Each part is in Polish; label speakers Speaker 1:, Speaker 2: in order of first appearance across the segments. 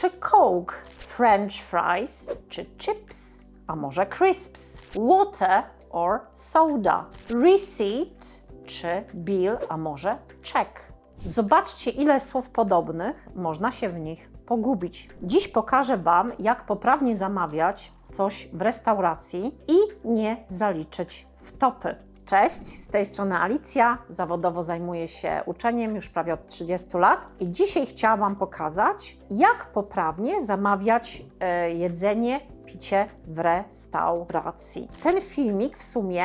Speaker 1: czy Coke? French fries czy chips? A może crisps? Water or soda? Receipt czy bill? A może check? Zobaczcie, ile słów podobnych można się w nich pogubić. Dziś pokażę Wam, jak poprawnie zamawiać coś w restauracji i nie zaliczyć w topy. Cześć, z tej strony Alicja. Zawodowo zajmuję się uczeniem już prawie od 30 lat i dzisiaj chciałam Wam pokazać, jak poprawnie zamawiać e, jedzenie, picie w restauracji. Ten filmik w sumie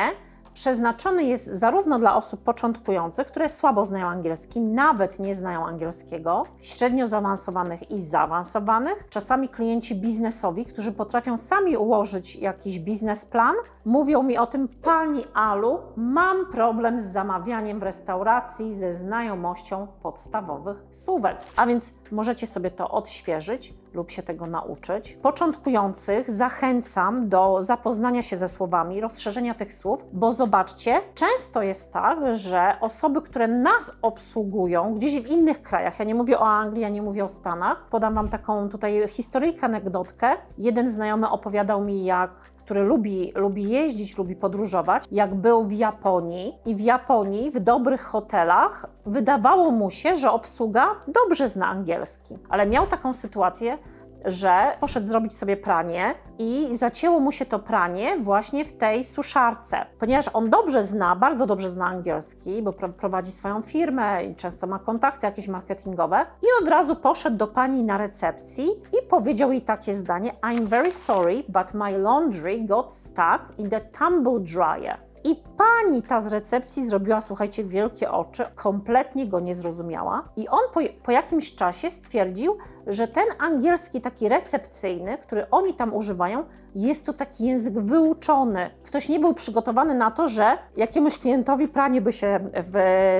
Speaker 1: przeznaczony jest zarówno dla osób początkujących, które słabo znają angielski, nawet nie znają angielskiego, średnio zaawansowanych i zaawansowanych, czasami klienci biznesowi, którzy potrafią sami ułożyć jakiś biznesplan, mówią mi o tym, pani Alu, mam problem z zamawianiem w restauracji ze znajomością podstawowych słówek. A więc możecie sobie to odświeżyć lub się tego nauczyć. Początkujących zachęcam do zapoznania się ze słowami, rozszerzenia tych słów, bo zobaczcie, często jest tak, że osoby, które nas obsługują gdzieś w innych krajach, ja nie mówię o Anglii, ja nie mówię o Stanach, podam Wam taką tutaj historyjkę, anegdotkę. Jeden znajomy opowiadał mi, jak który lubi, lubi jeździć, lubi podróżować, jak był w Japonii i w Japonii w dobrych hotelach wydawało mu się, że obsługa dobrze zna angielski, ale miał taką sytuację, że poszedł zrobić sobie pranie i zacięło mu się to pranie właśnie w tej suszarce. Ponieważ on dobrze zna, bardzo dobrze zna angielski, bo pro prowadzi swoją firmę i często ma kontakty jakieś marketingowe i od razu poszedł do pani na recepcji i powiedział jej takie zdanie I'm very sorry, but my laundry got stuck in the tumble dryer. I pani ta z recepcji zrobiła, słuchajcie, wielkie oczy, kompletnie go nie zrozumiała. I on po, po jakimś czasie stwierdził, że ten angielski taki recepcyjny, który oni tam używają, jest to taki język wyuczony. Ktoś nie był przygotowany na to, że jakiemuś klientowi pranie by się w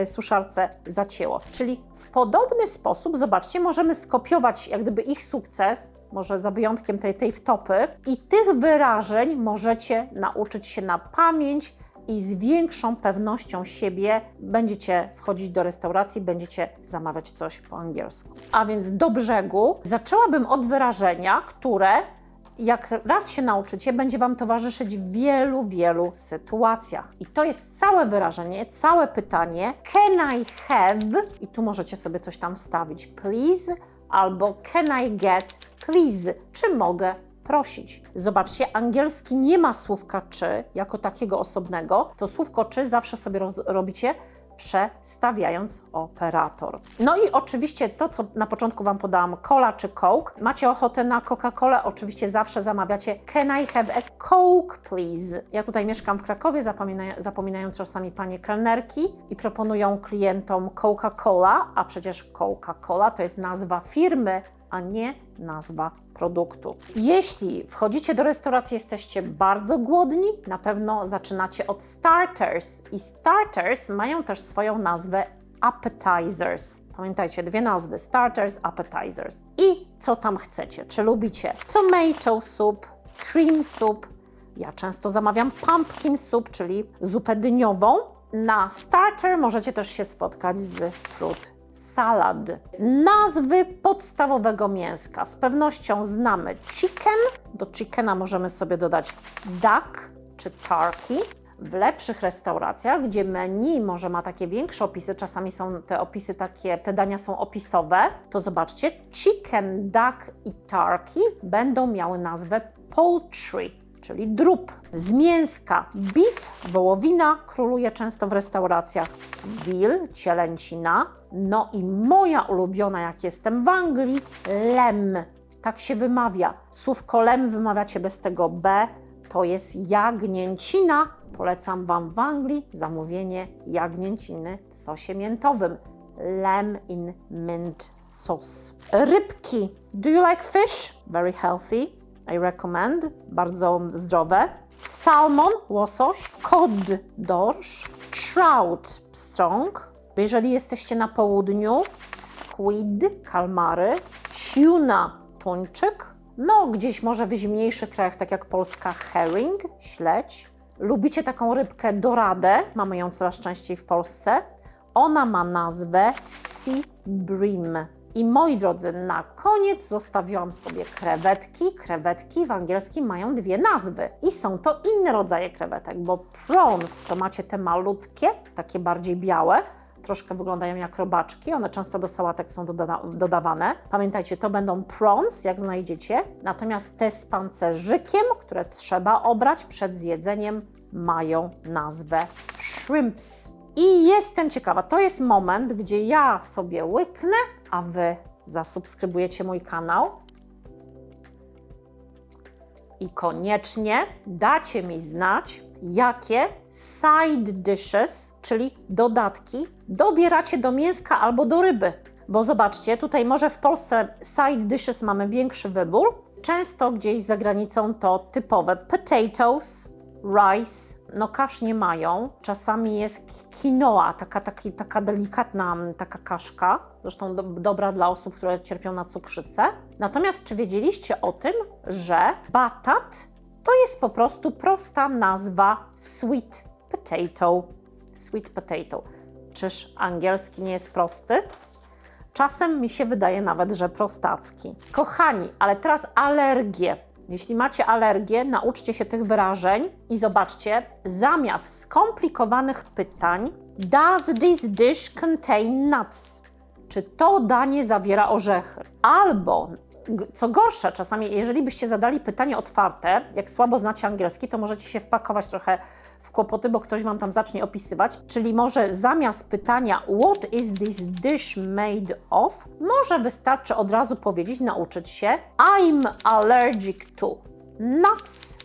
Speaker 1: suszarce zacięło. Czyli w podobny sposób, zobaczcie, możemy skopiować jak gdyby ich sukces, może za wyjątkiem tej, tej wtopy, i tych wyrażeń możecie nauczyć się na pamięć i z większą pewnością siebie będziecie wchodzić do restauracji, będziecie zamawiać coś po angielsku. A więc do brzegu zaczęłabym od wyrażenia, które jak raz się nauczycie, będzie Wam towarzyszyć w wielu, wielu sytuacjach. I to jest całe wyrażenie, całe pytanie. Can I have? I tu możecie sobie coś tam wstawić. Please albo can I get? Please. Czy mogę prosić. Zobaczcie, angielski nie ma słówka czy jako takiego osobnego. To słówko czy zawsze sobie robicie przestawiając operator. No i oczywiście to, co na początku Wam podałam, cola czy coke. Macie ochotę na Coca-Colę? Oczywiście zawsze zamawiacie Can I have a coke, please? Ja tutaj mieszkam w Krakowie, zapominają, zapominają czasami panie kelnerki i proponują klientom Coca-Cola, a przecież Coca-Cola to jest nazwa firmy, a nie nazwa produktu. Jeśli wchodzicie do restauracji, jesteście bardzo głodni, na pewno zaczynacie od starters i starters mają też swoją nazwę appetizers. Pamiętajcie, dwie nazwy: starters, appetizers. I co tam chcecie? Czy lubicie tomato soup, cream soup? Ja często zamawiam pumpkin soup, czyli zupę dyniową. Na starter możecie też się spotkać z fruit salad. Nazwy podstawowego mięska. Z pewnością znamy chicken. Do chickena możemy sobie dodać duck czy turkey. W lepszych restauracjach, gdzie menu może ma takie większe opisy, czasami są te opisy takie, te dania są opisowe, to zobaczcie, chicken, duck i turkey będą miały nazwę poultry czyli drób. Z mięska beef, wołowina króluje często w restauracjach, wil, cielęcina. No i moja ulubiona, jak jestem w Anglii, lem. Tak się wymawia. Słówko lem wymawiacie bez tego B, to jest jagnięcina. Polecam Wam w Anglii zamówienie jagnięciny w sosie miętowym. Lamb in mint sauce. Rybki. Do you like fish? Very healthy. I recommend, bardzo zdrowe. Salmon, łosoś, cod, dorsz, trout, pstrąg. Jeżeli jesteście na południu, squid, kalmary, tuna, tuńczyk. No, gdzieś może w zimniejszych krajach, tak jak Polska, herring, śledź. Lubicie taką rybkę doradę, mamy ją coraz częściej w Polsce. Ona ma nazwę sea bream I moi drodzy, na koniec zostawiłam sobie krewetki. Krewetki w angielskim mają dwie nazwy i są to inne rodzaje krewetek, bo prawns to macie te malutkie, takie bardziej białe, troszkę wyglądają jak robaczki, one często do sałatek są doda dodawane. Pamiętajcie, to będą prawns, jak znajdziecie, natomiast te z pancerzykiem, które trzeba obrać przed zjedzeniem, mają nazwę shrimps. I jestem ciekawa, to jest moment, gdzie ja sobie łyknę, a Wy zasubskrybujecie mój kanał. I koniecznie dacie mi znać, jakie side dishes, czyli dodatki, dobieracie do mięska albo do ryby. Bo zobaczcie, tutaj może w Polsce side dishes mamy większy wybór. Często gdzieś za granicą to typowe potatoes, rice, no kasz nie mają. Czasami jest quinoa, taka, taki, taka delikatna mm, taka kaszka, zresztą do, dobra dla osób, które cierpią na cukrzycę. Natomiast czy wiedzieliście o tym, że batat to jest po prostu prosta nazwa sweet potato. Sweet potato. Czyż angielski nie jest prosty? Czasem mi się wydaje nawet, że prostacki. Kochani, ale teraz alergie. Jeśli macie alergię, nauczcie się tych wyrażeń i zobaczcie, zamiast skomplikowanych pytań, does this dish contain nuts? Czy to danie zawiera orzechy? Albo, co gorsza, czasami, jeżeli byście zadali pytanie otwarte, jak słabo znacie angielski, to możecie się wpakować trochę w kłopoty, bo ktoś wam tam zacznie opisywać. Czyli może zamiast pytania What is this dish made of? Może wystarczy od razu powiedzieć, nauczyć się I'm allergic to nuts,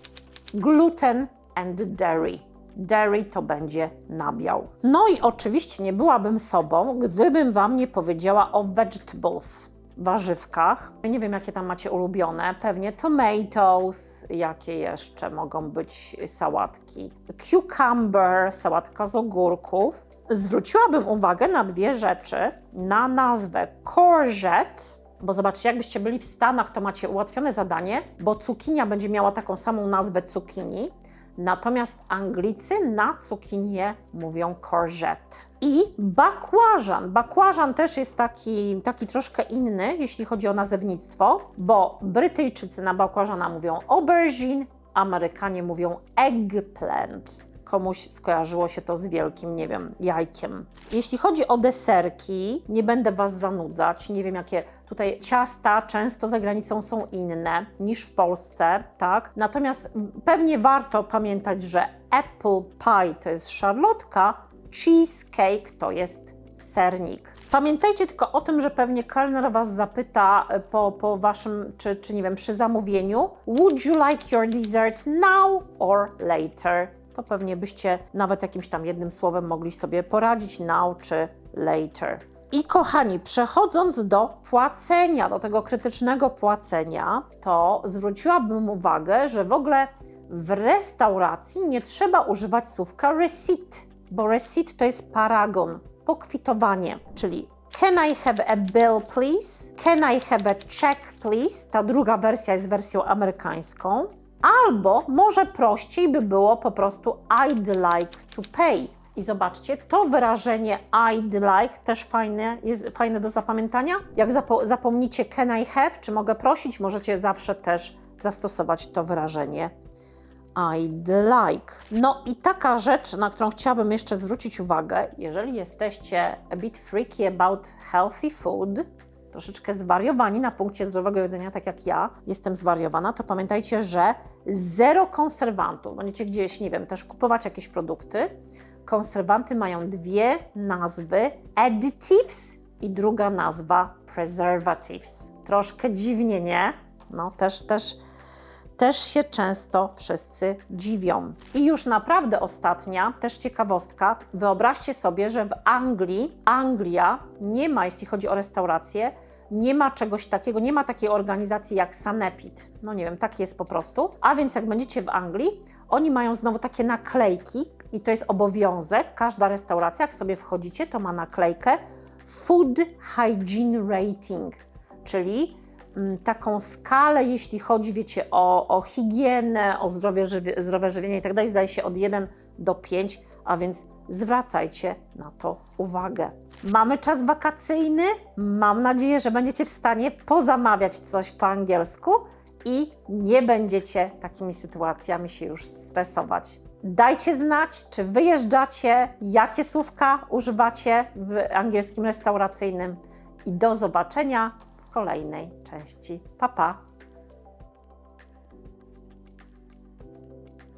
Speaker 1: gluten and dairy. Dairy to będzie nabiał. No i oczywiście nie byłabym sobą, gdybym Wam nie powiedziała o vegetables, warzywkach. Nie wiem, jakie tam macie ulubione. Pewnie tomatoes, jakie jeszcze mogą być sałatki. Cucumber, sałatka z ogórków. Zwróciłabym uwagę na dwie rzeczy. Na nazwę courgette, bo zobaczcie, jakbyście byli w Stanach, to macie ułatwione zadanie, bo cukinia będzie miała taką samą nazwę cukinii, natomiast Anglicy na cukinię mówią courgette. I bakłażan. Bakłażan też jest taki, taki troszkę inny, jeśli chodzi o nazewnictwo, bo Brytyjczycy na bakłażana mówią aubergine, Amerykanie mówią eggplant komuś skojarzyło się to z wielkim, nie wiem, jajkiem. Jeśli chodzi o deserki, nie będę Was zanudzać. Nie wiem, jakie tutaj ciasta często za granicą są inne niż w Polsce, tak? Natomiast pewnie warto pamiętać, że apple pie to jest szarlotka, cheesecake to jest sernik. Pamiętajcie tylko o tym, że pewnie kelner Was zapyta e, po, po Waszym, czy, czy nie wiem, przy zamówieniu Would you like your dessert now or later? To pewnie byście nawet jakimś tam jednym słowem mogli sobie poradzić now czy later. I kochani, przechodząc do płacenia, do tego krytycznego płacenia, to zwróciłabym uwagę, że w ogóle w restauracji nie trzeba używać słówka receipt, bo receipt to jest paragon, pokwitowanie, czyli Can I have a bill, please? Can I have a check, please? Ta druga wersja jest wersją amerykańską. Albo może prościej by było po prostu I'd like to pay. I zobaczcie, to wyrażenie I'd like też fajne, jest fajne do zapamiętania. Jak zapo zapomnicie can I have, czy mogę prosić, możecie zawsze też zastosować to wyrażenie I'd like. No i taka rzecz, na którą chciałabym jeszcze zwrócić uwagę, jeżeli jesteście a bit freaky about healthy food, troszeczkę zwariowani na punkcie zdrowego jedzenia, tak jak ja jestem zwariowana, to pamiętajcie, że zero konserwantów. Będziecie gdzieś, nie wiem, też kupować jakieś produkty. Konserwanty mają dwie nazwy: additives i druga nazwa preservatives. Troszkę dziwnie, nie? No też, też też się często wszyscy dziwią. I już naprawdę ostatnia, też ciekawostka. Wyobraźcie sobie, że w Anglii, Anglia nie ma, jeśli chodzi o restaurację, nie ma czegoś takiego, nie ma takiej organizacji jak Sanepid. No nie wiem, tak jest po prostu. A więc jak będziecie w Anglii, oni mają znowu takie naklejki i to jest obowiązek. Każda restauracja, jak sobie wchodzicie, to ma naklejkę Food Hygiene Rating, czyli taką skalę, jeśli chodzi, wiecie, o, o higienę, o zdrowie, żywie, zdrowe żywienie i tak dalej, zdaje się od 1 do 5, a więc zwracajcie na to uwagę. Mamy czas wakacyjny. Mam nadzieję, że będziecie w stanie pozamawiać coś po angielsku i nie będziecie takimi sytuacjami się już stresować. Dajcie znać, czy wyjeżdżacie, jakie słówka używacie w angielskim restauracyjnym i do zobaczenia kolejnej części. Pa pa!